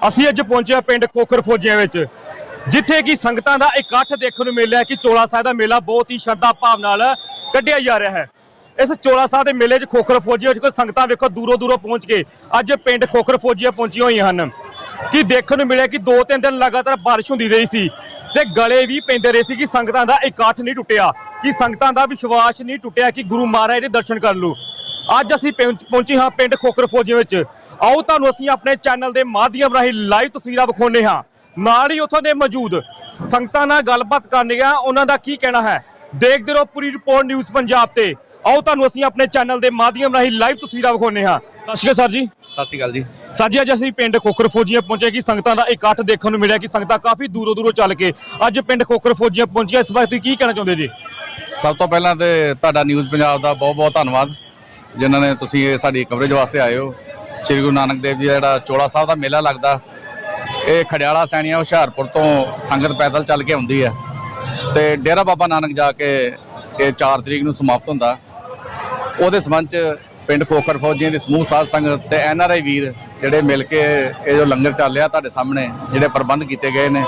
ਅਸੀਂ ਅੱਜ ਪਹੁੰਚੇ ਹਾਂ ਪਿੰਡ ਖੋਖਰ ਫੌਜੀਆਂ ਵਿੱਚ, ਜਿੱਥੇ ਕਿ ਸੰਗਤਾਂ ਦਾ ਇਕੱਠ ਦੇਖਣ ਨੂੰ ਮਿਲਿਆ ਕਿ ਚੋਲਾ ਸਾਹਿਬ ਦਾ ਮੇਲਾ ਬਹੁਤ ਹੀ ਸ਼ਰਧਾ ਭਾਵ ਨਾਲ ਕੱਢਿਆ ਜਾ ਰਿਹਾ ਹੈ। ਇਸ ਚੋਲਾ ਸਾਹਿਬ ਦੇ ਮੇਲੇ 'ਚ ਖੋਖਰ ਫੌਜੀਆਂ ਵਿੱਚ ਕੋਈ ਸੰਗਤਾਂ ਵੇਖੋ ਦੂਰੋਂ ਦੂਰੋਂ ਪਹੁੰਚ ਕੇ ਅੱਜ ਪਿੰਡ ਖੋਖਰ ਫੌਜੀਆਂ ਪਹੁੰਚੀਆਂ ਹੋਈਆਂ ਹਨ, ਕਿ ਦੇਖਣ ਨੂੰ ਮਿਲਿਆ ਕਿ ਦੋ ਤਿੰਨ ਦਿਨ ਲਗਾਤਾਰ ਬਾਰਿਸ਼ ਹੁੰਦੀ ਰਹੀ ਸੀ ਤੇ ਗਲੇ ਵੀ ਪੈਂਦੇ ਰਹੇ ਸੀ ਕਿ ਸੰਗਤਾਂ ਦਾ ਇਕੱਠ ਨਹੀਂ ਟੁੱਟਿਆ, ਕਿ ਸੰਗਤਾਂ ਦਾ ਵਿਸ਼ਵਾਸ ਨਹੀਂ ਟੁੱਟਿਆ ਕਿ ਗੁਰੂ ਮਹਾਰਾਜ ਦੇ ਦਰਸ਼ਨ ਕਰ ਲੂ ਅੱਜ ਅਸੀਂ ਪਹੁੰਚ- ਪਹੁੰਚੇ ਹਾਂ ਪਿੰਡ ਖੋਖਰ ਫੌਜੀਆਂ ਵਿੱਚ ਆਓ ਤੁਹਾਨੂੰ ਅਸੀਂ ਆਪਣੇ ਚੈਨਲ ਦੇ ਮਾਧਿਅਮ ਰਾਹੀਂ ਲਾਈਵ ਤਸਵੀਰਾਂ ਵਿਖਾਉਂਦੇ ਹਾਂ। ਨਾਲ ਹੀ ਉੱਥੋਂ ਦੇ ਮੌਜੂਦ ਸੰਗਤਾਂ ਨਾਲ ਗੱਲਬਾਤ ਕਰਨੀ ਆ। ਉਹਨਾਂ ਦਾ ਕੀ ਕਹਿਣਾ ਹੈ? ਦੇਖਦੇ ਰਹੋ ਪੂਰੀ ਰਿਪੋਰਟ ਨਿਊਜ਼ ਪੰਜਾਬ ਤੇ। ਆਓ ਤੁਹਾਨੂੰ ਅਸੀਂ ਆਪਣੇ ਚੈਨਲ ਦੇ ਮਾਧਿਅਮ ਰਾਹੀਂ ਲਾਈਵ ਤਸਵੀਰਾਂ ਵਿਖਾਉਂਦੇ ਹਾਂ। ਸਤਿ ਸ਼੍ਰੀ ਅਕਾਲ ਸਰ ਜੀ। ਸਤਿ ਸ਼੍ਰੀ ਅਕਾਲ ਜੀ। ਸਰ ਜੀ ਅੱਜ ਅਸੀਂ ਪਿੰਡ ਖੋਖਰ ਫੌਜੀਆਂ ਪਹੁੰਚੇ ਕਿ ਸੰਗਤਾਂ ਦਾ ਇਕੱਠ ਦੇਖਣ ਨੂੰ ਮਿਲਿਆ ਕਿ ਸੰਗਤਾਂ ਕਾਫੀ ਦੂਰੋਂ ਦੂਰੋਂ ਚੱਲ ਕੇ ਅੱਜ ਪਿੰਡ ਖੋਖਰ ਫੌਜੀਆਂ ਪਹੁੰਚੀਆਂ। ਇਸ ਬਾਰੇ ਤੁਸੀਂ ਕੀ ਕਹਿਣਾ ਚਾਹੁੰਦੇ ਜੀ? ਸਭ ਤੋਂ ਪਹਿਲਾਂ ਤੇ ਤੁਹਾਡਾ ਨਿਊਜ਼ ਪੰਜਾਬ ਦਾ ਬਹੁਤ ਬਹੁਤ ਧੰਨਵਾਦ ਜਿਨ੍ਹਾਂ ਨੇ ਤੁਸੀਂ ਇਹ ਸਾਡੀ ਕਵਰੇਜ ਵਾਸਤੇ ਆਏ ਹੋ। ਸ੍ਰੀ ਗੁਰੂ ਨਾਨਕ ਦੇਵ ਜੀ ਦਾ ਜਿਹੜਾ ਚੋਲਾ ਸਾਹਿਬ ਦਾ ਮੇਲਾ ਲੱਗਦਾ, ਇਹ ਖੜਿਆਲਾ ਸੈਣੀਆਂ ਹੁਸ਼ਿਆਰਪੁਰ ਤੋਂ ਸੰਗਤ ਪੈਦਲ ਚੱਲ ਕੇ ਆਉਂਦੀ ਹੈ। ਤੇ ਡੇਰਾ ਬਾਬਾ ਨਾਨਕ ਜਾ ਕੇ ਇਹ 4 ਤਰੀਕ ਨੂੰ ਸਮਾਪਤ ਹੁੰਦਾ। ਉਹਦੇ ਸੰਬੰਧ ਚ ਪਿੰਡ ਕੋਕਰ ਫੌਜੀਆਂ ਦੀ ਸਮੂਹ ਸਾਧ ਸੰਗਤ ਤੇ ਐਨ ਆਰ ਆਈ ਵੀਰ ਜਿਹੜੇ ਮਿਲ ਕੇ ਇਹ ਜੋ ਲੰਗਰ ਚੱਲ ਰਿਹਾ ਤੁਹਾਡੇ ਸਾਹਮਣੇ, ਜਿਹੜੇ ਪ੍ਰਬੰਧ ਕੀਤੇ ਗਏ ਨੇ,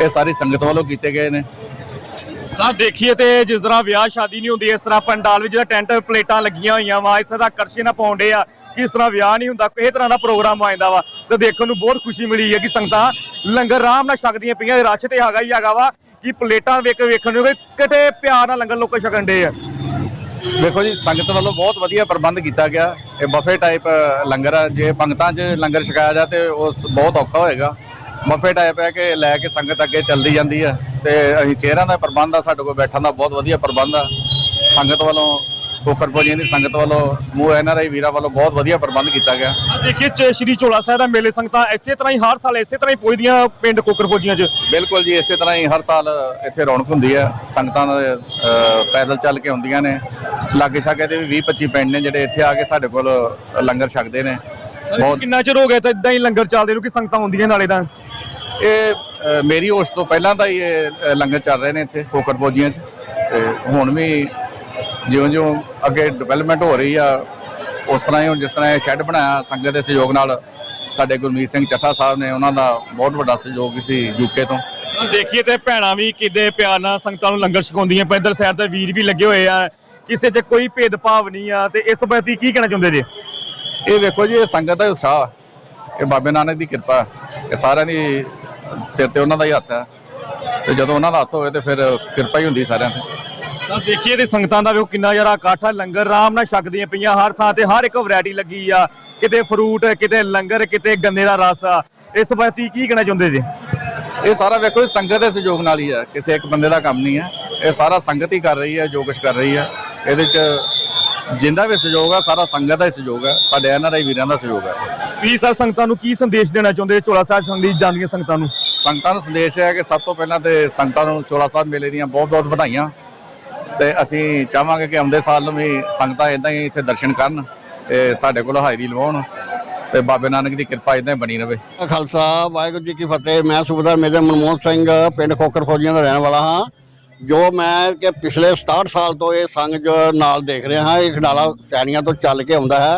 ਇਹ ਸਾਰੀ ਸੰਗਤ ਵੱਲੋਂ ਕੀਤੇ ਗਏ ਨੇ। ਸਰ, ਦੇਖੀਏ ਤੇ ਜਿਸ ਤਰ੍ਹਾਂ ਵਿਆਹ ਸ਼ਾਦੀ ਨਹੀਂ ਹੁੰਦੀ, ਇਸ ਤਰ੍ਹਾਂ ਪੰਡਾਲ ਵਿੱਚ ਜਿਹੜਾ ਟੈਂਟ ਪਲੇਟਾਂ ਲੱਗੀਆਂ ਹੋਈਆਂ ਵਾ, ਇਸ ਦਾ ਆਕਰਸ਼ਣ ਪਾਉਂਦੇ ਆ। ਕਿ ਇਸ ਤਰ੍ਹਾਂ ਵਿਆਹ ਨਹੀਂ ਹੁੰਦਾ, ਕਿਸੇ ਤਰ੍ਹਾਂ ਦਾ ਪ੍ਰੋਗਰਾਮ ਆ ਜਾਂਦਾ ਵਾ, ਤੇ ਦੇਖਣ ਨੂੰ ਬਹੁਤ ਖੁਸ਼ੀ ਮਿਲੀ ਹੈ ਕਿ ਸੰਗਤਾਂ। ਲੰਗਰ ਆਰਾਮ ਨਾਲ ਛਕਦੀਆਂ ਪਈਆਂ, ਰਸ਼ ਤੇ ਹੈਗਾ ਹੀ ਹੈਗਾ ਵਾ, ਕਿ ਪਲੇਟਾਂ ਵੇਖ ਵੇਖਣ ਨੂੰ ਕਿਤੇ ਪਿਆਰ ਨਾਲ ਲੰਗਰ ਲੋਕ ਛਕਣ ਦੇ ਆ। ਦੇਖੋ ਜੀ, ਸੰਗਤ ਵੱਲੋਂ ਬਹੁਤ ਵਧੀਆ ਪ੍ਰਬੰਧ ਕੀਤਾ ਗਿਆ। ਇਹ ਬਫੇ ਟਾਈਪ ਲੰਗਰ ਆ। ਜੇ ਪੰਗਤਾਂ 'ਚ ਲੰਗਰ ਛਕਾਇਆ ਜਾ ਤੇ ਉਸ ਬਹੁਤ ਔਖਾ ਹੋਏਗਾ। ਬਫੇ ਟਾਈਪ ਹੈ ਕਿ ਲੈ ਕੇ ਸੰਗਤ ਅੱਗੇ ਚੱਲਦੀ ਜਾਂਦੀ ਹੈ ਤੇ ਅਸੀਂ ਚੇਅਰਾਂ ਦਾ ਪ੍ਰਬੰਧ ਆ, ਸਾਡੇ ਕੋਲ ਬੈਠਣ ਦਾ ਬਹੁਤ ਵਧੀਆ ਪ੍ਰਬੰਧ ਆ। ਸੰਗਤ ਵੱਲੋਂ ਕੋਕਰ ਭੋਜੀਆਂ ਦੀ ਸੰਗਤ ਵੱਲੋਂ ਸਮੂਹ ਐਨਆਰਆਈ ਵੀਰਾਂ ਵੱਲੋਂ ਬਹੁਤ ਵਧੀਆ ਪ੍ਰਬੰਧ ਕੀਤਾ ਗਿਆ। ਦੇਖੀਏ ਸ਼੍ਰੀ ਚੋਲਾ ਸਾਹਿਬ ਦਾ ਮੇਲੇ ਸੰਗਤਾਂ ਇਸੇ ਤਰ੍ਹਾਂ ਹੀ ਹਰ ਸਾਲ ਇਸੇ ਤਰ੍ਹਾਂ ਹੀ ਪਹੁੰਚਦੀਆਂ ਪਿੰਡ ਕੋਕਰ ਫੌਜੀਆਂ 'ਚ। ਬਿਲਕੁਲ ਜੀ ਇਸੇ ਤਰ੍ਹਾਂ ਹੀ ਹਰ ਸਾਲ ਇੱਥੇ ਰੌਣਕ ਹੁੰਦੀ ਹੈ। ਸੰਗਤਾਂ ਦੇ ਪੈਦਲ ਚੱਲ ਕੇ ਆਉਂਦੀਆਂ ਨੇ। ਲਾਗੇ ਛਾਗੇ ਦੇ ਵੀ 20 25 ਪਿੰਡ ਨੇ ਜਿਹੜੇ ਇੱਥੇ ਆ ਕੇ ਸਾਡੇ ਕੋਲ ਲੰਗਰ ਛਕਦੇ ਨੇ। ਬਹੁਤ ਕਿੰਨਾ ਚਿਰ ਹੋ ਗਿਆ ਤਾਂ ਇਦਾਂ ਹੀ ਲੰਗਰ ਚੱਲਦੇ ਨੂੰ ਕਿ ਸੰਗਤਾਂ ਹੁੰਦੀਆਂ ਨਾਲੇ ਤਾਂ? ਇਹ ਮੇਰੀ ਹੋਸ਼ ਤੋਂ ਪਹਿਲਾਂ ਦਾ ਹੀ ਇਹ ਲੰਗਰ ਚੱਲ ਰਹੇ ਨੇ ਇੱਥੇ ਕੋਕਰ ਫੌਜੀਆਂ 'ਚ। ਤੇ ਹੁਣ ਵੀ ਜਿਉਂ-ਜਿਉਂ ਅੱਗੇ ਡਿਵੈਲਪਮੈਂਟ ਹੋ ਰਹੀ ਆ ਉਸ ਤਰ੍ਹਾਂ ਹੀ ਹੁਣ ਜਿਸ ਤਰ੍ਹਾਂ ਇਹ ਸ਼ੈੱਡ ਬਣਾਇਆ ਸੰਗਤ ਦੇ ਸਹਿਯੋਗ ਨਾਲ ਸਾਡੇ ਗੁਰਮੀਤ ਸਿੰਘ ਚੱਠਾ ਸਾਹਿਬ ਨੇ ਉਹਨਾਂ ਦਾ ਬਹੁਤ ਵੱਡਾ ਸਹਿਯੋਗ ਸੀ ਯੂਕੇ ਤੋਂ। ਦੇਖੀਏ ਤੇ ਭੈਣਾਂ ਵੀ ਕਿਤੇ ਪਿਆਰ ਨਾਲ ਸੰਗਤਾਂ ਨੂੰ ਲੰਗਰ ਛਕਾਉਂਦੀਆਂ ਇੱਧਰ ਸਾਈਡ ਤੇ ਵੀਰ ਵੀ ਲੱਗੇ ਹੋਏ ਆ ਕਿਸੇ 'ਚ ਕੋਈ ਭੇਦਭਾਵ ਨਹੀਂ ਆ ਤੇ ਇਸ ਬਾਰੇ ਤੁਸੀਂ ਕੀ ਕਹਿਣਾ ਚਾਹੁੰਦੇ ਜੀ? ਇਹ ਵੇਖੋ ਜੀ ਇਹ ਸੰਗਤ ਦਾ ਉਤਸ਼ਾਹ ਇਹ ਬਾਬੇ ਨਾਨਕ ਦੀ ਕਿਰਪਾ। ਇਹ ਸਾਰਿਆਂ ਦੀ ਸਿਰ ਤੇ ਉਹਨਾਂ ਦਾ ਹੀ ਹੱਥ ਹੈ ਤੇ ਜਦੋਂ ਉਹਨਾਂ ਦਾ ਹੱਥ ਹੋਵੇ ਤੇ ਫਿਰ ਕਿਰਪਾ ਹੀ ਹੁੰਦੀ ਸਾਰਿਆਂ ਤੇ। ਤਾਂ ਦੇਖੀਏ ਤੇ ਸੰਗਤਾਂ ਦਾ ਵੀ ਉਹ ਕਿੰਨਾ ਜ਼ਿਆਦਾ ਇਕੱਠ ਆ। ਲੰਗਰ ਆਰਾਮ ਨਾਲ ਛਕਦੀਆਂ ਪਈਆਂ ਹਰ ਥਾਂ ਤੇ ਹਰ ਇੱਕ ਵੈਰਾਈਟੀ ਲੱਗੀ ਆ। ਕਿਤੇ ਫਰੂਟ ਕਿਤੇ ਲੰਗਰ ਕਿਤੇ ਗੰਨੇ ਦਾ ਰਸ ਆ। ਇਸ ਬਾਰੇ ਕੀ ਕਹਿਣਾ ਚਾਹੁੰਦੇ ਜੀ? ਇਹ ਸਾਰਾ ਵੇਖੋ ਇਹ ਸੰਗਤ ਦੇ ਸਹਿਯੋਗ ਨਾਲ ਹੀ ਹੈ ਕਿਸੇ ਇੱਕ ਬੰਦੇ ਦਾ ਕੰਮ ਨਹੀਂ ਹੈ ਇਹ ਸਾਰਾ ਸੰਗਤ ਹੀ ਕਰ ਰਹੀ ਹੈ ਜੋ ਕੁਝ ਕਰ ਰਹੀ ਹੈ ਇਹਦੇ ਚ ਜਿੰਦਾ ਵੀ ਸਹਿਯੋਗ ਆ ਸਾਰਾ ਸੰਗਤ ਦਾ ਹੀ ਸਹਿਯੋਗ ਹੈ ਸਾਡੇ ਐਨਆਰਆਈ ਵੀਰਾਂ ਦਾ ਸਹਿਯੋਗ ਹੈ ਤੁਸੀਂ ਸਰ ਸੰਗਤਾਂ ਨੂੰ ਕੀ ਸੰਦੇਸ਼ ਦੇਣਾ ਚਾਹੁੰਦੇ? ਚੋਲਾ ਸਾਹਿਬ ਸੰਗਦੀ ਜਾਂਦੀਆਂ ਸੰਗਤਾਂ ਨੂੰ? ਸੰਗਤਾਂ ਨੂੰ ਸੰਦੇਸ਼ ਹੈ ਕਿ ਸਭ ਤੋਂ ਪਹਿਲਾਂ ਤੇ ਸੰਗਤਾਂ ਨੂੰ ਚੋਲਾ ਸਾਹਿਬ ਮੇਲੇ ਦੀਆਂ ਬਹੁਤ-ਬਹੁਤ ਵਧਾਈਆਂ। ਤੇ ਅਸੀਂ ਚਾਹਾਂਗੇ ਕਿ ਆਉਂਦੇ ਸਾਲ ਨੂੰ ਵੀ ਸੰਗਤਾਂ ਇਦਾਂ ਹੀ ਇੱਥੇ ਦਰਸ਼ਨ ਕਰਨ ਤੇ ਸਾਡੇ ਕੋਲ ਹਾਜ਼ਰੀ ਲਵਾਉਣ ਤੇ ਬਾਬੇ ਨਾਨਕ ਦੀ ਕਿਰਪਾ ਇਦਾਂ ਹੀ ਬਣੀ ਰਵੇ। ਖਾਲਸਾ, ਵਾਹਿਗੁਰੂ ਜੀ ਕੀ ਫਤਿਹ। ਮੈਂ ਸੂਬੇਦਾਰ ਮੇਜਰ ਮਨਮੋਹਨ ਸਿੰਘ, ਪਿੰਡ ਖੋਖਰ ਫੌਜੀਆਂ ਦਾ ਰਹਿਣ ਵਾਲਾ ਹਾਂ। ਜੋ ਮੈਂ ਕਿ ਪਿਛਲੇ 67 ਸਾਲ ਤੋਂ ਇਹ ਸੰਗ ਜੋ ਨਾਲ ਦੇਖ ਰਿਹਾ ਹਾਂ, ਇਹ ਖਡਾਲਾ ਸੈਣੀਆਂ ਤੋਂ ਚੱਲ ਕੇ ਆਉਂਦਾ ਹੈ।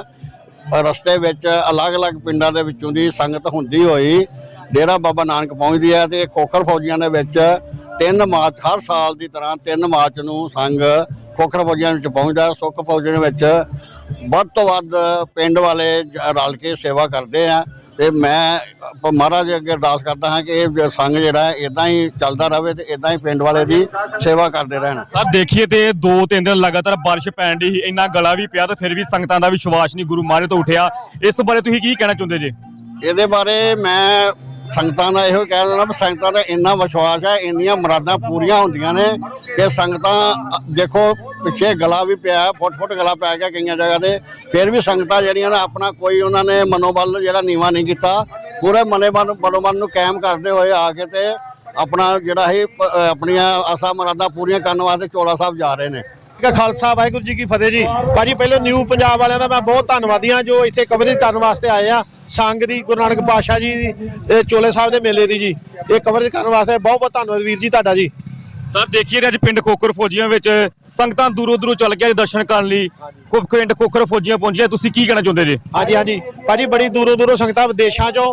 ਔਰ ਰਸਤੇ ਵਿੱਚ ਅਲੱਗ-ਅਲੱਗ ਪਿੰਡਾਂ ਦੇ ਵਿੱਚੋਂ ਦੀ ਸੰਗਤ ਹੁੰਦੀ ਹੋਈ, ਡੇਰਾ ਬਾਬਾ ਨਾਨਕ ਪਹੁੰਚਦੀ ਹੈ ਤੇ ਇਹ ਖੋਖਰ ਫੌਜੀਆਂ ਦੇ ਵਿੱਚ 3 ਮਾਰਚ ਹਰ ਸਾਲ ਦੀ ਤਰ੍ਹਾਂ 3 ਮਾਰਚ ਨੂੰ ਸੰਗ ਖੋਖਰ ਫੌਜੀਆਂ ਵਿੱਚ ਪਹੁੰਚਦਾ। ਸੁੱਖ ਫੌਜੀਆਂ ਦੇ ਵਿੱਚ ਵੱਧ ਤੋਂ ਵੱਧ ਪਿੰਡ ਵਾਲੇ ਰਲ ਕੇ ਸੇਵਾ ਕਰਦੇ ਆ। ਤੇ ਮੈਂ ਮਹਾਰਾਜ ਅੱਗੇ ਅਰਦਾਸ ਕਰਦਾ ਹਾਂ ਕਿ ਇਹ ਸੰਘ ਜਿਹੜਾ ਹੈ ਇਦਾਂ ਹੀ ਚੱਲਦਾ ਰਹੇ ਤੇ ਇਦਾਂ ਹੀ ਪਿੰਡ ਵਾਲੇ ਦੀ ਸੇਵਾ ਕਰਦੇ ਰਹਿਣ। ਸਰ ਦੇਖੀਏ ਤੇ ਦੋ ਤਿੰਨ ਦਿਨ ਲਗਾਤਾਰ ਬਾਰਿਸ਼ ਪੈਣ ਦੀ ਇੰਨਾ ਗਲਾ ਵੀ ਪਿਆ ਤੇ ਫਿਰ ਵੀ ਸੰਗਤਾਂ ਦਾ ਵਿਸ਼ਵਾਸ ਨਹੀਂ ਗੁਰੂ ਮਹਾਰਾਜ ਤੋਂ ਉੱਠਿਆ। ਇਸ ਬਾਰੇ ਤੁਸੀਂ ਕੀ ਕਹਿਣਾ ਚਾਹੁੰਦੇ ਜੀ? ਇਹਦੇ ਬਾਰੇ ਮੈਂ ਸੰਗਤਾਂ ਦਾ ਇਹੋ ਕਹਿ ਦੇਣਾ ਵੀ ਸੰਗਤਾਂ ਦਾ ਇੰਨਾ ਵਿਸ਼ਵਾਸ ਹੈ, ਇੰਨੀਆਂ ਮੁਰਾਦਾਂ ਪੂਰੀਆਂ ਹੁੰਦੀਆਂ ਨੇ ਕਿ ਸੰਗਤਾਂ, ਦੇਖੋ ਪਿੱਛੇ ਗਲਾ ਵੀ ਪਿਆ ਫੁੱਟ ਫੁੱਟ ਗਲਾ ਪੈ ਗਿਆ ਕਈਆਂ ਜਗ੍ਹਾ ਤੇ, ਫਿਰ ਵੀ ਸੰਗਤਾਂ ਜਿਹੜੀਆਂ ਨੇ ਆਪਣਾ ਕੋਈ ਉਹਨਾਂ ਨੇ ਮਨੋਬਲ ਜਿਹੜਾ ਨੀਵਾ ਨਹੀਂ ਕੀਤਾ, ਪੂਰੇ ਮਨੇ ਮਨ, ਮਨੋਬਲ ਨੂੰ ਕਾਇਮ ਕਰਦੇ ਹੋਏ ਆ ਕੇ ਤੇ ਆਪਣਾ ਜਿਹੜਾ ਇਹ ਆਪਣੀਆਂ ਆਸਾਂ ਮੁਰਾਦਾਂ ਪੂਰੀਆਂ ਕਰਨ ਵਾਸਤੇ ਚੋਲਾ ਸਾਹਿਬ ਜਾ ਰਹੇ ਨੇ। ਕਾ ਖਾਲਸਾ, ਵਾਹਿਗੁਰੂ ਜੀ ਕੀ ਫਤਿਹ ਜੀ। ਭਾਜੀ, ਪਹਿਲਾਂ ਨਿਊ ਪੰਜਾਬ ਵਾਲਿਆਂ ਦਾ ਮੈਂ ਬਹੁਤ ਧੰਨਵਾਦੀ ਹਾਂ ਜੋ ਇੱਥੇ ਕਵਰੇਜ ਕਰਨ ਵਾਸਤੇ ਆਏ ਆ। ਸੰਗ ਦੀ, ਗੁਰੂ ਨਾਨਕ ਪਾਤਸ਼ਾਹ ਜੀ ਦੀ ਚੋਲੇ ਸਾਹਿਬ ਦੇ ਮੇਲੇ ਦੀ ਜੀ। ਇਹ ਕਵਰੇਜ ਕਰਨ ਵਾਸਤੇ ਬਹੁਤ ਬਹੁਤ ਧੰਨਵਾਦ ਵੀਰ ਜੀ, ਤੁਹਾਡਾ ਜੀ। ਸਰ ਦੇਖੀਏ ਅੱਜ ਪਿੰਡ ਖੋਖਰ ਫੌਜੀਆਂ ਵਿੱਚ ਸੰਗਤਾਂ ਦੂਰੋਂ ਦੂਰੋਂ ਚੱਲ ਕੇ ਅੱਜ ਦਰਸ਼ਨ ਕਰਨ ਲਈ ਖੁ- ਪਿੰਡ ਖੋਖਰ ਫੌਜੀਆਂ ਪਹੁੰਚੀਆਂ। ਤੁਸੀਂ ਕੀ ਕਹਿਣਾ ਚਾਹੁੰਦੇ ਜੀ? ਹਾਂਜੀ ਹਾਂਜੀ। ਭਾਜੀ ਬੜੀ ਦੂਰੋਂ ਦੂਰੋਂ ਸੰਗਤਾਂ ਵਿਦੇਸ਼ਾਂ ਚੋਂ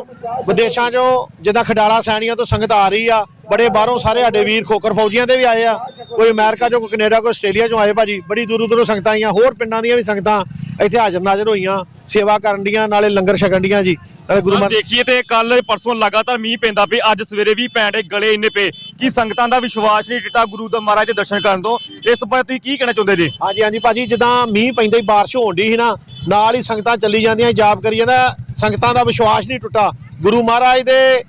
ਵਿਦੇਸ਼ਾਂ ਚੋਂ ਜਿੱਦਾਂ ਖਡਾਲਾ ਸੈਣੀਆਂ ਤੋਂ ਸੰਗਤ ਆ ਰਹੀ ਆ ਬੜੇ ਬਾਹਰੋਂ ਸਾਰੇ ਸਾਡੇ ਵੀਰ ਖੋਕਰ ਫੌਜੀਆਂ ਦੇ ਵੀ ਆਏ ਆ ਕੋਈ ਅਮਰੀਕਾ ਚੋਂ ਕੋਈ ਕੈਨੇਡਾ ਕੋਈ ਆਸਟ੍ਰੇਲੀਆ ਚੋਂ ਆਏ ਭਾਜੀ। ਬੜੀ ਦੂਰੋਂ ਦੂਰੋਂ ਸੰਗਤਾਂ ਆਈਆਂ ਹੋਰ ਪਿੰਡਾਂ ਦੀਆਂ ਵੀ ਸੰਗਤਾਂ ਇੱਥੇ ਹਾਜ਼ਰ ਨਾਜ਼ਰ ਹੋਈਆਂ ਸੇਵਾ ਕਰਨ ਦੀਆਂ ਨਾਲੇ ਲੰਗਰ ਛਕਣ ਦੀਆਂ ਜੀ। ਨਾਲੇ ਗੁਰੂ ਸਰ ਮਹਾਰਾਜ ਦੇਖੀਏ ਤੇ ਕੱਲ ਪਰਸੋਂ ਲਗਾਤਾਰ ਮੀਂਹ ਪੈਂਦਾ ਪਈ ਅੱਜ ਸਵੇਰੇ ਵੀ ਪੈਣ ਗਲੇ ਇੰਨੇ ਪਏ। ਕਿ ਸੰਗਤਾਂ ਦਾ ਵਿਸ਼ਵਾਸ ਨਹੀਂ ਟਿੱਟਾ ਗੁਰੂ ਦਾ ਮਹਾਰਾਜ ਦੇ ਦਰਸ਼ਨ ਕਰਨ ਤੋਂ? ਇਸ ਬਾਰੇ ਤੁਸੀਂ ਕੀ ਕਹਿਣਾ ਚਾਹੁੰਦੇ ਜੀ? ਹਾਂਜੀ ਹਾਂਜੀ ਭਾਜੀ ਜਿੱਦਾਂ ਮੀਂਹ ਪੈਂਦਾ ਹੀ ਬਾਰਿਸ਼ ਹੋਣ ਦੀ ਸੀ ਨਾ ਨਾਲ ਹੀ ਸੰਗਤਾਂ ਚੱਲੀ ਜਾਂਦੀਆਂ ਜਾਪ ਕਰੀ ਜਾਂਦਾ ਸੰਗਤਾਂ ਦਾ ਵਿਸ਼ਵਾਸ ਨਹੀਂ ਟੁੱਟਾ। ਗੁਰੂ ਮਹਾਰਾਜ ਦੇ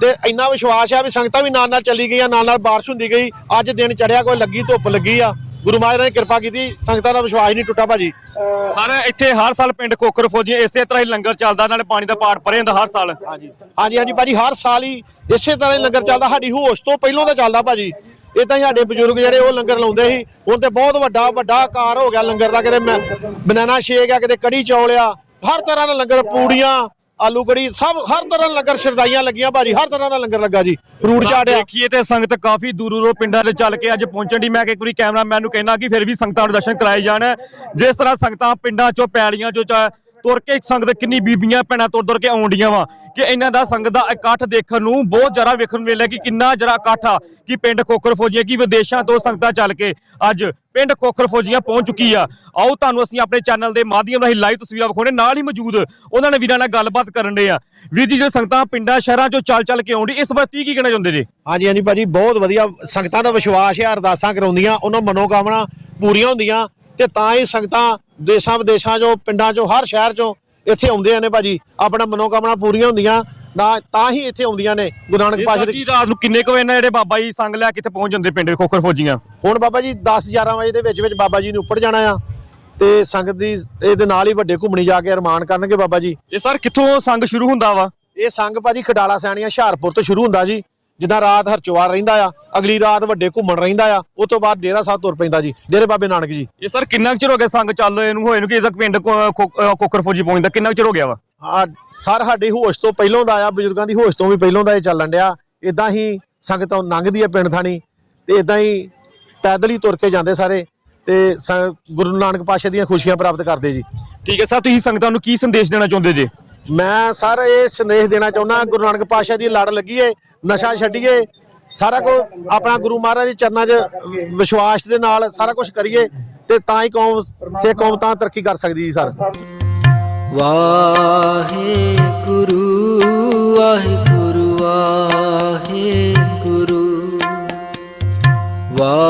ਤੇ ਇੰਨਾ ਵਿਸ਼ਵਾਸ ਆ ਵੀ ਸੰਗਤਾਂ ਵੀ ਨਾਲ ਨਾਲ ਚੱਲੀ ਗਈਆਂ ਨਾਲ ਨਾਲ ਬਾਰਿਸ਼ ਹੁੰਦੀ ਗਈ। ਅੱਜ ਦਿਨ ਚੜਿਆ ਕੋਈ ਲੱਗੀ ਧੁੱਪ ਲੱਗੀ ਆ। ਗੁਰੂ ਮਹਾਰਾਜ ਨੇ ਕਿਰਪਾ ਕੀਤੀ ਸੰਗਤਾਂ ਦਾ ਵਿਸ਼ਵਾਸ ਨਹੀਂ ਟੁੱਟਾ ਭਾਜੀ। ਸਰ ਇੱਥੇ ਹਰ ਸਾਲ ਪਿੰਡ ਕੋਕਰ ਫੌਜੀਆਂ ਇਸੇ ਤਰ੍ਹਾਂ ਹੀ ਲੰਗਰ ਚੱਲਦਾ, ਨਾਲੇ ਪਾਣੀ ਦਾ ਪਾਠ ਭਰੇ ਹੁੰਦਾ ਹਰ ਸਾਲ। ਹਾਂਜੀ ਹਾਂਜੀ ਹਾਂਜੀ, ਭਾਜੀ, ਹਰ ਸਾਲ ਹੀ ਇਸੇ ਤਰ੍ਹਾਂ ਹੀ ਲੰਗਰ ਚੱਲਦਾ। ਸਾਡੀ ਹੋਸ਼ ਤੋਂ ਪਹਿਲਾਂ ਤਾਂ ਚੱਲਦਾ ਭਾਜੀ। ਇਦਾਂ ਹੀ ਸਾਡੇ ਬਜ਼ੁਰਗ ਜਿਹੜੇ ਉਹ ਲੰਗਰ ਲਾਉਂਦੇ ਸੀ। ਹੁਣ ਤੇ ਬਹੁਤ ਵੱਡਾ ਵੱਡਾ ਆਕਾਰ ਹੋ ਗਿਆ ਲੰਗਰ ਦਾ। ਕਿਤੇ ਬਨਾਨਾ ਸ਼ੇਕ ਆ, ਕਿਤੇ ਕੜੀ ਚੌਲ ਆ। ਹਰ ਤਰ੍ਹਾਂ ਦਾ ਲੰਗਰ, ਪੂੜੀਆਂ ਆਲੂ ਕੜੀ ਸਭ ਹਰ ਤਰ੍ਹਾਂ ਦਾ ਲੰਗਰ ਸ਼ਰਦਾਈਆਂ ਲੱਗੀਆਂ ਭਾਜੀ ਹਰ ਤਰ੍ਹਾਂ ਦਾ ਲੰਗਰ ਲੱਗਾ ਜੀ ਫਰੂਟ ਚਾਟ ਆ ਦੇਖੀਏ ਤੇ ਸੰਗਤ ਕਾਫੀ ਦੂਰੋਂ ਦੂਰੋਂ ਪਿੰਡਾਂ ਦੇ ਚੱਲ ਕੇ ਅੱਜ ਪਹੁੰਚਣ ਦੀ ਮੈਂ ਕਿ ਇੱਕ ਵਾਰੀ ਕੈਮਰਾਮੈਨ ਨੂੰ ਕਹਿਣਾ ਕਿ ਫਿਰ ਵੀ ਸੰਗਤਾਂ ਨੂੰ ਦਰਸ਼ਨ ਕਰਾਏ ਜਾਣ। ਜਿਸ ਤਰ੍ਹਾਂ ਸੰਗਤਾਂ ਪਿੰਡਾਂ ਚੋਂ ਪੈੜੀਆਂ ਚੋਂ ਚਾ- ਤੁਰ ਕੇ ਸੰਗਤ ਕਿੰਨੀ ਬੀਬੀਆਂ ਭੈਣਾਂ ਤੁਰ ਤੁਰ ਕੇ ਆਉਂਦੀਆਂ ਵਾ ਕਿ ਇਹਨਾਂ ਦਾ ਸੰਗਤ ਦਾ ਇਕੱਠ ਦੇਖਣ ਨੂੰ ਬਹੁਤ ਜ਼ਿਆਦਾ ਵੇਖਣ ਨੂੰ ਮਿਲਿਆ ਕਿ ਕਿੰਨਾ ਜਰਾ ਇਕੱਠ ਆ ਕਿ ਪਿੰਡ ਕੋਕਰ ਫੌਜੀਆਂ, ਕੀ ਵਿਦੇਸ਼ਾਂ ਤੋਂ ਸੰਗਤਾਂ ਚੱਲ ਕੇ ਅੱਜ ਪਿੰਡ ਕੋਕਰ ਫੌਜੀਆਂ ਪਹੁੰਚ ਚੁੱਕੀ ਆ। ਆਓ ਤੁਹਾਨੂੰ ਅਸੀਂ ਆਪਣੇ ਚੈਨਲ ਦੇ ਮਾਧਿਅਮ ਰਾਹੀਂ ਲਾਈਵ ਤਸਵੀਰਾਂ ਵਿਖਾਉਣੇ। ਨਾਲ ਹੀ ਮੌਜੂਦ ਉਹਨਾਂ ਨੇ ਵੀਰਾਂ ਨਾਲ ਗੱਲਬਾਤ ਕਰਨ ਦੇ ਆ। ਵੀਰ ਜੀ ਜੇ ਸੰਗਤਾਂ ਪਿੰਡਾਂ, ਸ਼ਹਿਰਾਂ ਚੋਂ ਚੱਲ ਚੱਲ ਕੇ ਆਉਂਦੀ, ਇਸ ਬਾਰੇ ਕੀ ਕੀ ਕਹਿਣਾ ਚਾਹੁੰਦੇ ਜੀ? ਹਾਂਜੀ ਹਾਂਜੀ ਭਾਜੀ, ਬਹੁਤ ਵਧੀਆ। ਸੰਗਤਾਂ ਦਾ ਵਿਸ਼ਵਾਸ ਹੈ, ਅਰਦਾਸਾਂ ਕਰਾਉਂਦੀਆਂ, ਉਹਨਾਂ ਮਨੋਕਾਮਨਾ ਪੂਰੀਆਂ ਹੁੰਦੀਆਂ ਤੇ ਤਾਂ ਹੀ ਸੰਗਤਾਂ ਦੇਸ਼ਾਂ ਵਿਦੇਸ਼ਾਂ ਚੋਂ ਪਿੰਡਾਂ ਚੋਂ ਹਰ ਸ਼ਹਿਰ ਚੋਂ ਇੱਥੇ ਆਉਂਦੇ ਨੇ ਭਾਜੀ। ਆਪਣਾ ਮਨੋਕਾਮਨਾ ਪੂਰੀਆਂ ਹੁੰਦੀਆਂ ਨਾ ਤਾਂ ਹੀ ਇੱਥੇ ਆਉਂਦੀਆਂ ਨੇ ਗੁਰੂ ਨਾਨਕ ਪਾਸ਼ਾ ਦੀ ਜੀ ਰਾਤ ਨੂੰ ਕਿੰਨੇ ਕੁ ਵਜੇ ਨਾਲ ਜਿਹੜੇ ਬਾਬਾ ਜੀ ਸੰਗ ਲੈ ਕੇ ਇੱਥੇ ਪਹੁੰਚ ਜਾਂਦੇ ਪਿੰਡ ਖੋਖਰ ਫੌਜੀਆਂ? ਹੁਣ ਬਾਬਾ ਜੀ 10 11 ਵਜੇ ਦੇ ਵਿੱਚ ਵਿੱਚ ਬਾਬਾ ਜੀ ਨੇ ਉੱਪਰ ਜਾਣਾ ਆ ਤੇ ਸੰਗਤ ਦੀ ਇਹਦੇ ਨਾਲ ਹੀ ਵੱਡੇ ਘੁੰਮਣੀ ਜਾ ਕੇ ਅਰਮਾਨ ਕਰਨਗੇ ਬਾਬਾ ਜੀ। ਇਹ ਸਰ ਕਿੱਥੋਂ ਸੰਗ ਸ਼ੁਰੂ ਹੁੰਦਾ ਵਾ? ਇਹ ਸੰਗ ਭਾਜੀ ਖਡਾਲਾ ਸੈਣੀਆਂ ਹੁਸ਼ਿਆਰਪੁਰ ਤੋਂ ਸ਼ੁਰੂ ਹੁੰਦਾ ਜੀ। ਜਿੱਦਾਂ ਰਾਤ ਹਰਚਵਾਰ ਰਹਿੰਦਾ ਆ ਅਗਲੀ ਰਾਤ ਵੱਡੇ ਘੁੰਮਣ ਰਹਿੰਦਾ ਆ ਉਸ ਤੋਂ ਬਾਅਦ ਡੇਰਾ ਸਾਹਿਬ ਤੁਰ ਪੈਂਦਾ ਜੀ। ਡੇਰੇ ਬਾਬੇ ਨਾਨਕ ਜੀ। ਇਹ ਸਰ ਕਿੰਨਾ ਕੁ ਚਿਰ ਹੋ ਗਿਆ ਸੰਗ ਚੱਲ ਹੋਏ ਨੂੰ? ਹੋਏ ਨੂੰ ਕਿ ਇਹ ਤੱਕ ਪਿੰਡ ਕੋਕਰ ਫੌਜੀ ਪਹੁੰਚਦਾ ਕਿੰਨਾ ਕੁ ਚਿਰ ਹੋ ਗਿਆ ਵਾ? ਆ ਸਰ ਸਾਡੀ ਹੋਸ਼ ਤੋਂ ਪਹਿਲੋਂ ਦਾ ਆ ਬਜ਼ੁਰਗਾਂ ਦੀ ਹੋਸ਼ ਤੋਂ ਵੀ ਪਹਿਲੋਂ ਦਾ ਇਹ ਚੱਲਣ ਡਿਆ। ਇਦਾਂ ਹੀ ਸੰਗਤ ਲੰਘਦੀ ਹੈ ਪਿੰਡ ਥਾਣੀ ਤੇ ਇਦਾਂ ਹੀ ਪੈਦਲ ਹੀ ਤੁਰ ਕੇ ਜਾਂਦੇ ਸਾਰੇ ਤੇ ਗੁਰੂ ਨਾਨਕ ਪਾਤਸ਼ਾਹ ਦੀਆਂ ਖੁਸ਼ੀਆਂ ਪ੍ਰਾਪਤ ਕਰਦੇ ਜੀ। ਠੀਕ ਹੈ ਸਰ ਤੁਸੀਂ ਸੰਗਤਾਂ ਨੂੰ ਕੀ ਸੰਦੇਸ਼ ਦੇਣਾ ਚਾਹੁੰਦੇ ਜੀ? ਮੈਂ ਸਰ ਇਹ ਸੰਦੇਸ਼ ਦੇਣਾ ਚਾਹੁੰਦਾ ਗੁਰੂ ਨਾਨਕ ਪਾਤਸ਼ਾਹ ਦੀ ਲੜ ਲੱਗੀਏ ਨਸ਼ਾ ਛੱਡੀਏ, ਸਾਰਾ ਕੁਝ ਆਪਣਾ ਗੁਰੂ ਮਹਾਰਾਜ ਦੇ ਚਰਨਾਂ 'ਚ ਵਿਸ਼ਵਾਸ ਦੇ ਨਾਲ ਸਾਰਾ ਕੁਝ ਕਰੀਏ ਤੇ ਤਾਂ ਹੀ ਕੌਮ ਸੇ ਕੌਮ ਤਾਂ ਤਰੱਕੀ ਕਰ ਸਕਦੀ ਜੀ, ਸਰ। ਵਾਹਿਗੁਰੂ ਵਾਹਿਗੁਰੂ ਵਾਹਿਗੁਰੂ। ਵਾਹਿਗੁਰੂ।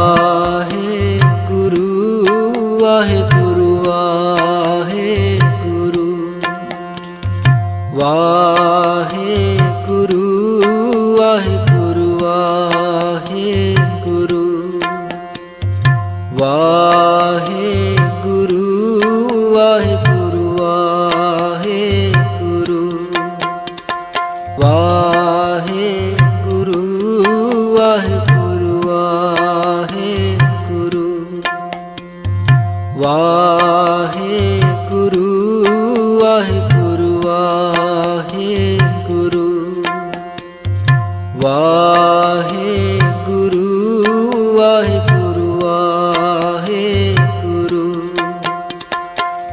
Oh.